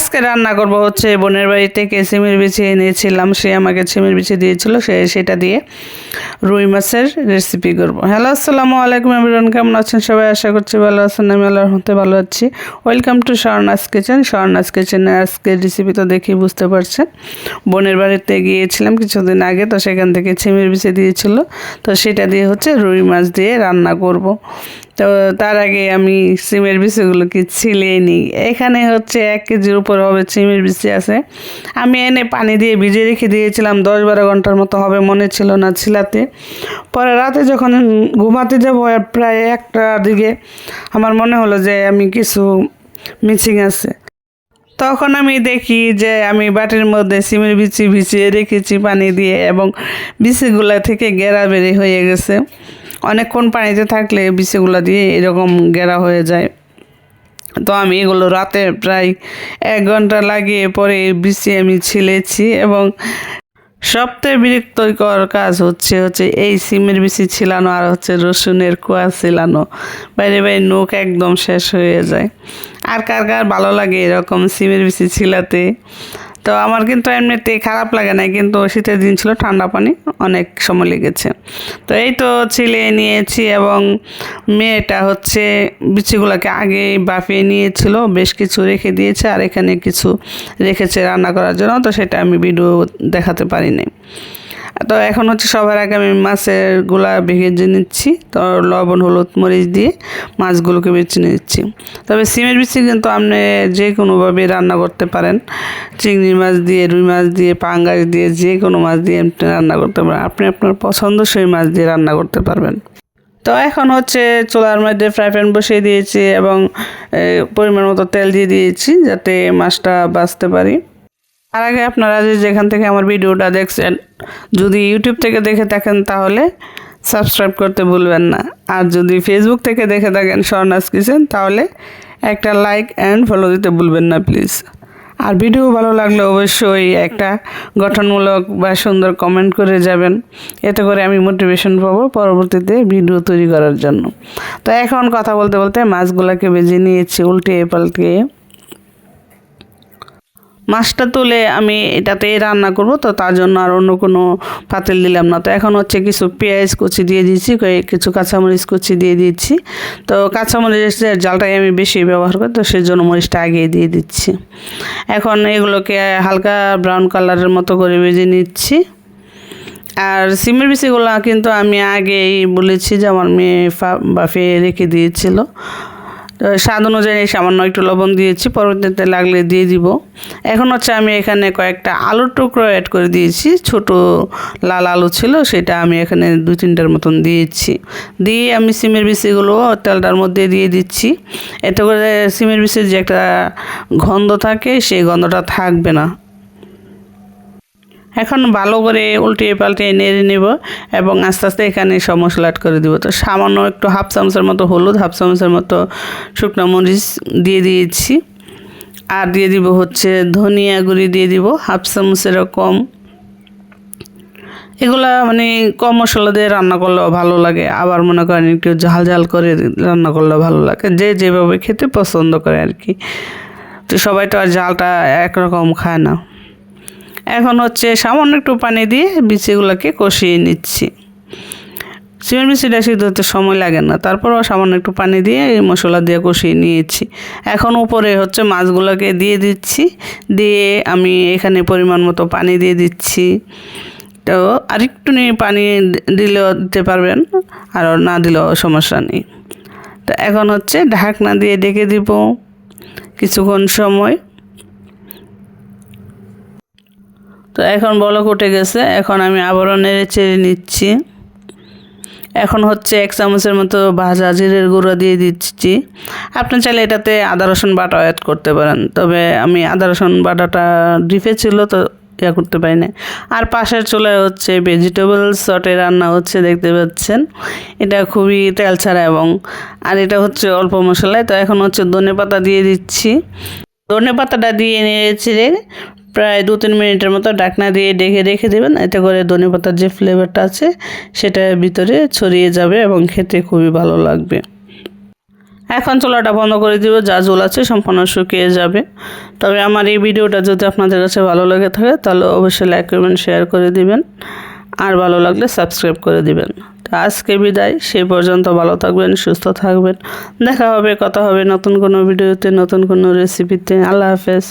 আজকে রান্না করব হচ্ছে বোনের বাড়ি থেকে সিমের বিছি এনেছিলাম, সে আমাকে সিমের বিছি দিয়েছিল, সে সেটা দিয়ে রুই মাছের রেসিপি করব। হ্যালো আসসালামু আলাইকুম এভরিওয়ান কেমন আছেন? সবাই আশা করছি ভালো আছেন, আমি আল্লাহর হতে ভালো আছি। Welcome to Swarna's kitchen Swarna's কিচেনের আজকের রেসিপি তো দেখেই বুঝতে পারছেন। বোনের বাড়িতে গিয়েছিলাম কিছুদিন আগে, তো সেখান থেকে সিমের বিছি দিয়েছিল, তো সেটা দিয়ে হচ্ছে রুই মাছ দিয়ে রান্না করব। তো তার আগে আমি সিমের বিচিগুলোকে ছিলিয়ে নিই। এখানে হচ্ছে এক কেজির উপর হবে সিমের বিচি আছে। আমি এনে পানি দিয়ে ভিজিয়ে রেখে দিয়েছিলাম, দশ বারো ঘণ্টার মতো হবে, মনে ছিল না ছিলাতে। পরে রাতে যখন ঘুমাতে যাব প্রায় একটা দিকে আমার মনে হলো যে আমি কিছু মিসিং আছে। তখন আমি দেখি যে আমি বাটির মধ্যে সিমের বিচি ভিজিয়ে রেখেছি পানি দিয়ে এবং বিচিগুলা থেকে গেরা বেরি হয়ে গেছে। অনেকক্ষণ পানিতে থাকলে বিচিগুলা দিয়ে এরকম গেরা হয়ে যায়। তো আমি এগুলো রাতে প্রায় এক ঘণ্টা লাগিয়ে পরে বিচি আমি ছিলেছি এবং সবথেকে বিরক্তকর কাজ হচ্ছে হচ্ছে এই সিমের বিচি ছিলানো আর হচ্ছে রসুনের কুয়া ছিলানো। বাইরে বাইরে নখ একদম শেষ হয়ে যায়। আর কার কার ভালো লাগে এরকম সিমের বিচি ছিলাতে? তো আমার কিন্তু এমনিতে খারাপ লাগে না কিন্তু শীতের দিন ছিল ঠান্ডা পানি, অনেক সময় লেগেছে। তো এই তো ছিলে নিয়েছি এবং মেয়েটা হচ্ছে বিচিগুলোকে আগে বাফিয়ে নিয়েছিল, বেশ কিছু রেখে দিয়েছে আর এখানে কিছু রেখেছে রান্না করার জন্য, তো সেটা আমি ভিডিও দেখাতে পারিনি। তো এখন হচ্ছে সবার আগে আমি মাছেরগুলা ভেজে নিচ্ছি, তো লবণ, হলুদ, মরিচ দিয়ে মাছগুলোকে বেছে নিচ্ছি। তবে সিমের বিচি কিন্তু আপনি যে কোনোভাবে রান্না করতে পারেন। চিংড়ি মাছ দিয়ে, রুই মাছ দিয়ে, পাঙ্গাস দিয়ে, যে কোনো মাছ দিয়ে আপনি রান্না করতে পারেন। আপনি আপনার পছন্দসই মাছ দিয়ে রান্না করতে পারবেন। তো এখন হচ্ছে চুলার মধ্যে ফ্রাই প্যান বসিয়ে দিয়েছি এবং পরিমাণ মতো তেল দিয়ে দিয়েছি যাতে মাছটা বাঁচতে পারি। তার আগে আপনারা যে যেখান থেকে আমার ভিডিওটা দেখছেন, যদি ইউটিউব থেকে দেখে থাকেন তাহলে সাবস্ক্রাইব করতে ভুলবেন না। আর যদি ফেসবুক থেকে দেখে থাকেন স্বর্ণাস কিচেন, তাহলে একটা লাইক অ্যান্ড ফলো দিতে ভুলবেন না প্লিজ আর ভিডিও ভালো লাগলে অবশ্যই একটা গঠনমূলক বা সুন্দর কমেন্ট করে যাবেন। এতে করে আমি মোটিভেশন পাবো পরবর্তীতে ভিডিও তৈরি করার জন্য। তো এখন কথা বলতে বলতে মাছগুলোকে ভেজে নিয়েছি, উল্টে পাল্টে। মাছটা তুলে আমি এটাতেই রান্না করব, তো তার জন্য আর অন্য কোনো পাতিল দিলাম না। তো এখন হচ্ছে কিছু পেঁয়াজ কুচি দিয়ে দিচ্ছি কিছু কাঁচামরিচ কুচি দিয়ে দিচ্ছি। তো কাঁচামরিচের জালটাই আমি বেশি ব্যবহার করি, তো সেই জন্য মরিচটা আগে দিয়ে দিচ্ছি। এখন এগুলোকে হালকা ব্রাউন কালারের মতো করে ভেজে নিচ্ছি। আর সিমের বিচিগুলো কিন্তু আমি আগেই বলেছি যে আমার মেয়ে বাফে রেখে দিয়েছিল। স্বাদ অনুযায়ী সামান্য একটু লবণ দিয়েছি, পরবর্তীতে লাগলে দিয়ে দিব। এখন হচ্ছে আমি এখানে কয়েকটা আলুর টুকরো অ্যাড করে দিয়েছি, ছোট লাল আলু ছিল সেটা আমি এখানে দু তিনটার মতন দিয়েছি। দিয়ে আমি সিমের বিচিগুলো তেলটার মধ্যে দিয়ে দিচ্ছি। এতে করে সিমের বিচির যে একটা গন্ধ থাকে, সেই গন্ধটা থাকবে না। এখন ভালো করে উল্টিয়ে পাল্টিয়ে নেড়ে নেব এবং আস্তে আস্তে এখানে সব মশলা add করে দিব। তো সামান্য একটু হাফ চামচের মতো হলুদ, হাফ চামচের মতো শুকনো মরিচ দিয়ে দিয়েছি। আর দিয়ে দিব হচ্ছে ধনিয়া গুঁড়ি দিয়ে দিব, হাফ চামচের কম। এগুলা মানে কম মশলা দিয়ে রান্না করলেও ভালো লাগে, আবার মনে করেন একটু ঝাল ঝাল করে রান্না করলেও ভালো লাগে, যে যেভাবে খেতে পছন্দ করে আর কি। তো সবাই তো আর ঝালটা একরকম খায় না। এখন হচ্ছে সামান্য একটু পানি দিয়ে বিচিগুলোকে কষিয়ে নিচ্ছি। সিমের বিচিটা সিদ্ধ হতে সময় লাগে না, তারপরও সামান্য একটু পানি দিয়ে এই মশলা দিয়ে কষিয়ে নিয়েছি। এখন উপরে হচ্ছে মাছগুলোকে দিয়ে দিচ্ছি, দিয়ে আমি এখানে পরিমাণ মতো পানি দিয়ে দিচ্ছি। তো আরেকটু নিয়ে পানি দিলেও দিতে পারবেন, আর না দিলেও সমস্যা নেই। তো এখন হচ্ছে ঢাকনা দিয়ে ডেকে দিব, কিছুক্ষণ সময়। তো এখন বলক উঠে গেছে, এখন আমি আবারও নেড়ে চেড়ে নিচ্ছি। এখন হচ্ছে এক চামচের মতো ভাজা জিরের গুঁড়ো দিয়ে দিচ্ছি। আপনি চাইলে এটাতে আদা, রসুন বাটা অ্যাড করতে পারেন। তবে আমি আদা, রসুন বাটাটা ডিপে ছিল তো ইয়া করতে পারি না আর পাশের চুলায় হচ্ছে ভেজিটেবল শটে রান্না হচ্ছে, দেখতে পাচ্ছেন। এটা খুবই তেল ছাড়া এবং, আর এটা হচ্ছে অল্প মশলায়। তো এখন হচ্ছে ধনে পাতা দিয়ে দিচ্ছি। ধনে পাতাটা দিয়ে নিয়েছি প্রায় দু তিন মিনিটের মতো ডাকনা দিয়ে ডেকে রেখে দেবেন। এতে করে ধনে পাতার যে ফ্লেভারটা আছে, সেটা ভিতরে ছড়িয়ে যাবে এবং খেতে খুবই ভালো লাগবে। এখন চুলাটা বন্ধ করে দিব, যা জল আছে সম্পূর্ণ শুকিয়ে যাবে। তবে আমার এই ভিডিওটা যদি আপনাদের কাছে ভালো লেগে থাকে, তাহলে অবশ্যই লাইক করবেন শেয়ার করে দিবেন। আর ভালো লাগলে সাবস্ক্রাইব করে দিবেন। তো আজকে বিদায় সেই পর্যন্ত ভালো থাকবেন, সুস্থ থাকবেন। দেখা হবে, কথা হবে নতুন কোনো ভিডিওতে, নতুন কোনো রেসিপিতে আল্লাহ হাফেজ।